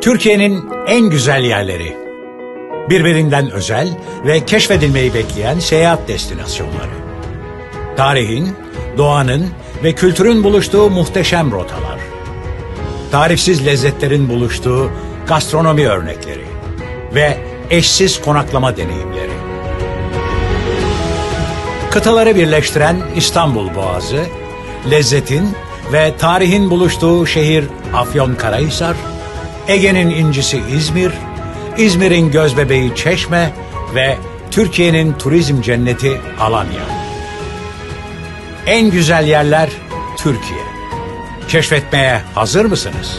Türkiye'nin en güzel yerleri. Birbirinden özel ve keşfedilmeyi bekleyen seyahat destinasyonları. Tarihin, doğanın ve kültürün buluştuğu muhteşem rotalar. Tarifsiz lezzetlerin buluştuğu gastronomi örnekleri ve eşsiz konaklama deneyimleri. Kıtaları birleştiren İstanbul Boğazı, lezzetin ve tarihin buluştuğu şehir Afyonkarahisar, Ege'nin incisi İzmir, İzmir'in gözbebeği Çeşme ve Türkiye'nin turizm cenneti Alanya. En güzel yerler Türkiye. Keşfetmeye hazır mısınız?